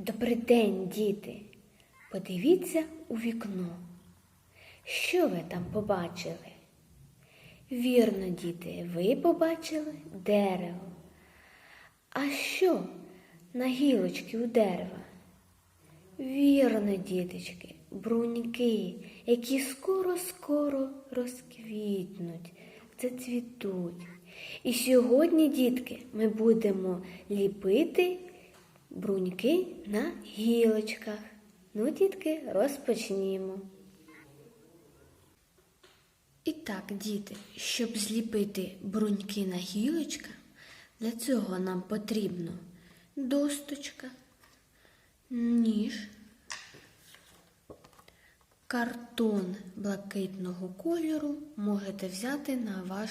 Добрий день, діти. Подивіться у вікно. Що ви там побачили? Вірно, діти, ви побачили дерево. А що на гілочці у дерева? Вірно, діточки, бруньки, які скоро-скоро розквітнуть, зацвітуть. І сьогодні, дітки, ми будемо ліпити бруньки на гілочках. Ну, дітки, розпочнімо. І так, діти, щоб зліпити бруньки на гілочках, для цього нам потрібно досточка, ніж, картон блакитного кольору можете взяти на ваш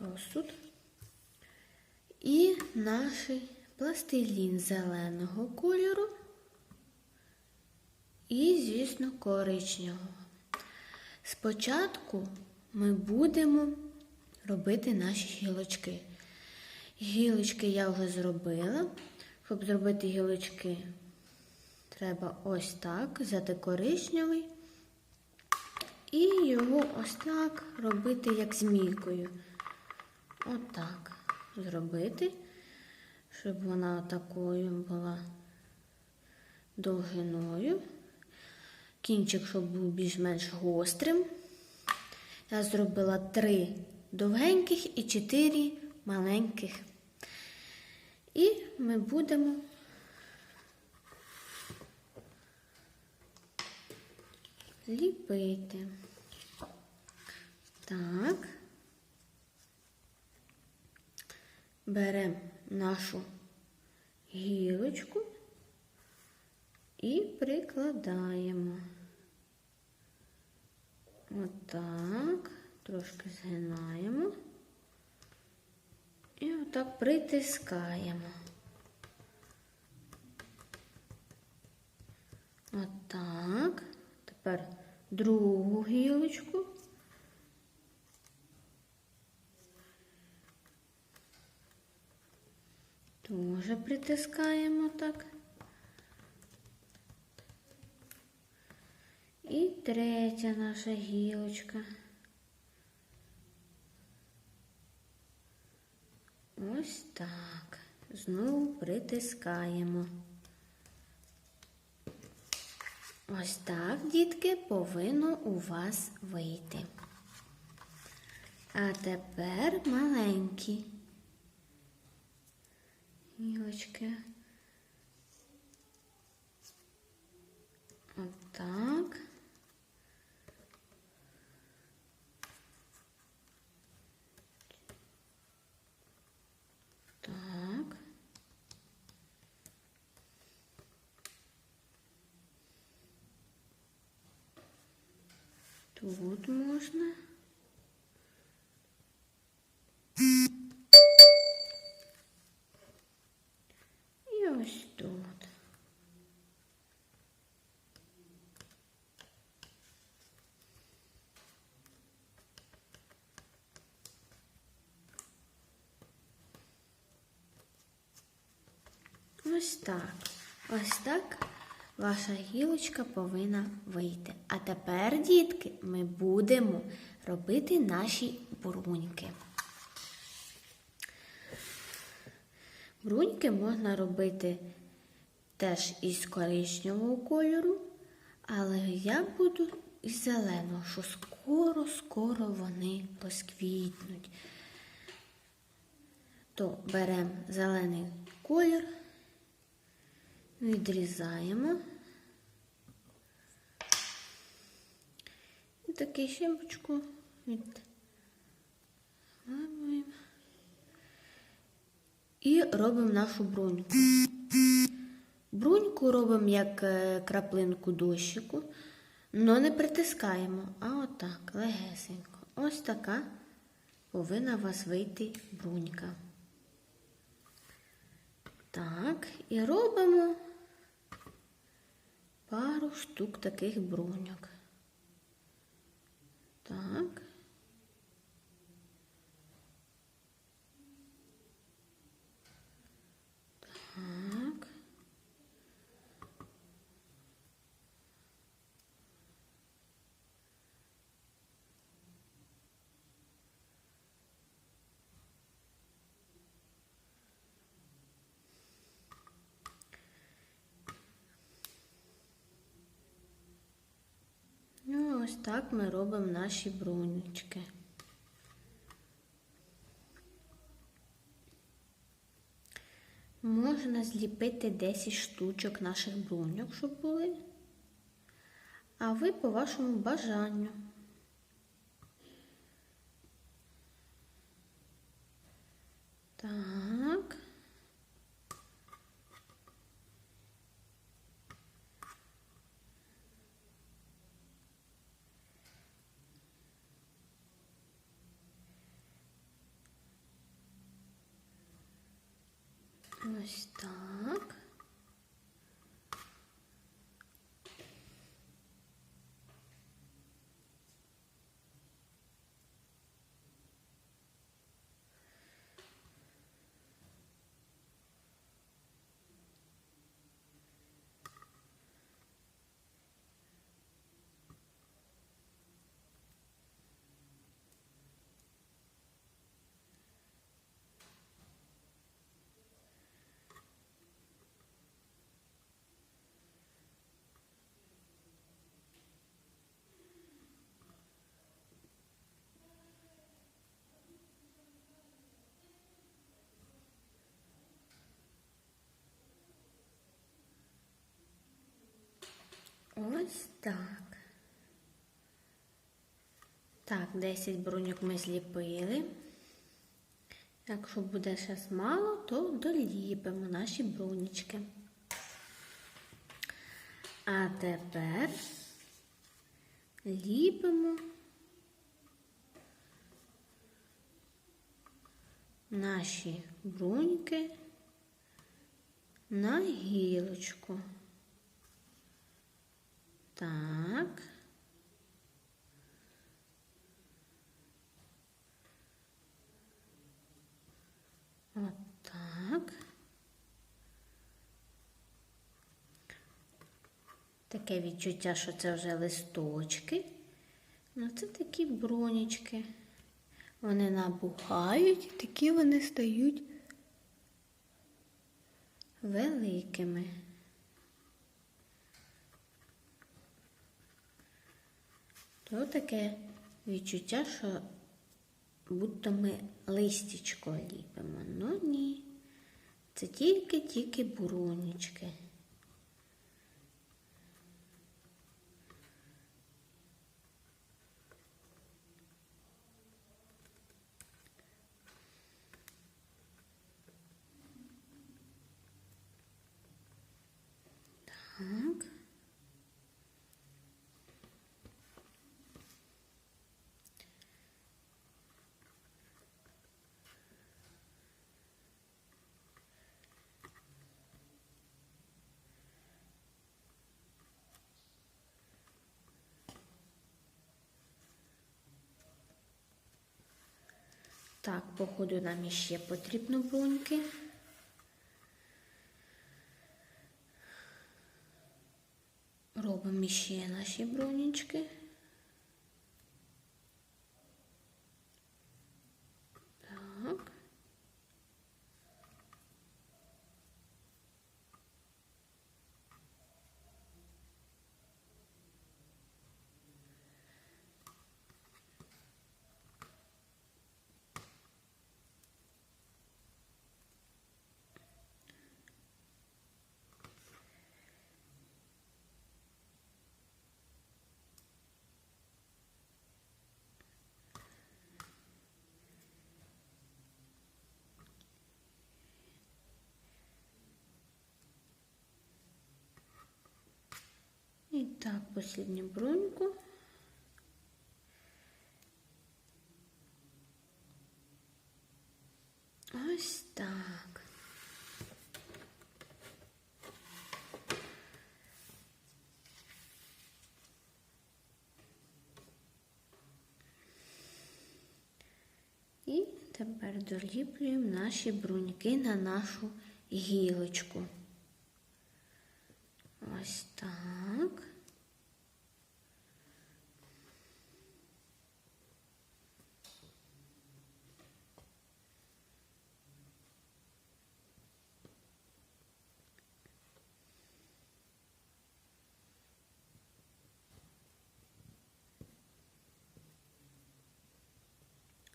розсуд. І наш пластилін зеленого кольору і, звісно, коричневого. Спочатку ми будемо робити наші гілочки. Гілочки я вже зробила. Щоб зробити гілочки, треба ось так взяти коричневий і його ось так робити, як змійкою. Отак зробити, щоб вона такою була довжиною. Кінчик, щоб був більш-менш гострим. Я зробила три довгеньких і чотири маленьких. І ми будемо ліпити. Так. Беремо нашу гілочку і прикладаємо. Отак, трошки згинаємо і отак притискаємо. Отак. Тепер другу гілочку. Тоже притискаємо так. І третя наша гілочка. Ось так. Знову притискаємо. Ось так, дітки, повинно у вас вийти. А тепер маленькі гілочки. Отак. Так. Тут можна. Ось так. Ось так ваша гілочка повинна вийти. А тепер, дітки, ми будемо робити наші бруньки. Бруньки можна робити теж із коричневого кольору, але я буду із зеленого, що скоро-скоро вони розквітнуть. То беремо зелений колір, відрізаємо. І таку щепочку відламуємо. І робимо нашу бруньку. Бруньку робимо як е, краплинку дощику, але не притискаємо, а отак, легесенько. Ось така повинна у вас вийти брунька. Так, і робимо пару штук таких бруньок. Так. Так. Ось так ми робимо наші брунючки. Можна зліпити 10 штучок наших бруньок, щоб були. А ви по вашому бажанню. Так. Ось так. Ось так. Так, 10 бруньок ми зліпили. Якщо буде ще мало, то доліпимо наші брунічки. А тепер ліпимо наші бруньки на гілочку. Так. От так. Таке відчуття, що це вже листочки. Ну, це такі бронічки. Вони набухають, такі вони стають великими. То таке відчуття, що будто ми листічко ліпимо. Ну ні. Це тільки-тільки буронічки. Так. Так, походу нам іще потрібно бруньки. Робимо ще наші брунічки. Так. І так, последню бруньку. Ось так. І тепер доліплюємо наші бруньки на нашу гілочку. Ось так.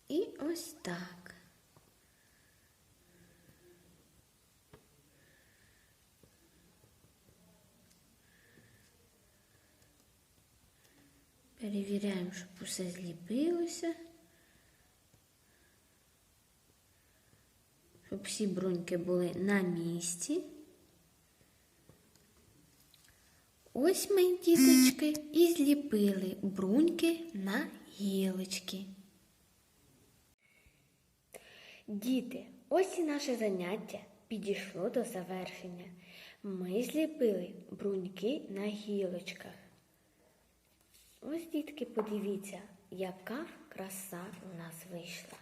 І ось так. Перевіряємо, щоб усе зліпилося. Щоб всі бруньки були на місці. Ось ми, діточки, і зліпили бруньки на гілочки. Діти, ось і наше заняття підійшло до завершення. Ми зліпили бруньки на гілочках. Ось, дітки, подивіться, яка краса у нас вийшла.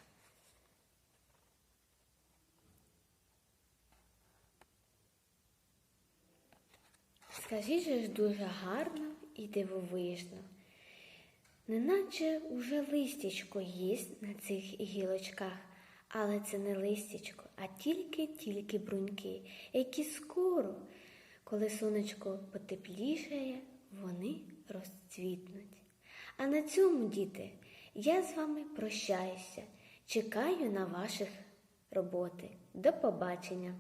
Скажіть же ж дуже гарно і дивовижно. Неначе уже листячко є на цих гілочках, але це не листячко, а тільки-тільки бруньки, які скоро, коли сонечко потеплішає, вони розцвітнуть. А на цьому, діти, я з вами прощаюся. Чекаю на ваших роботи. До побачення!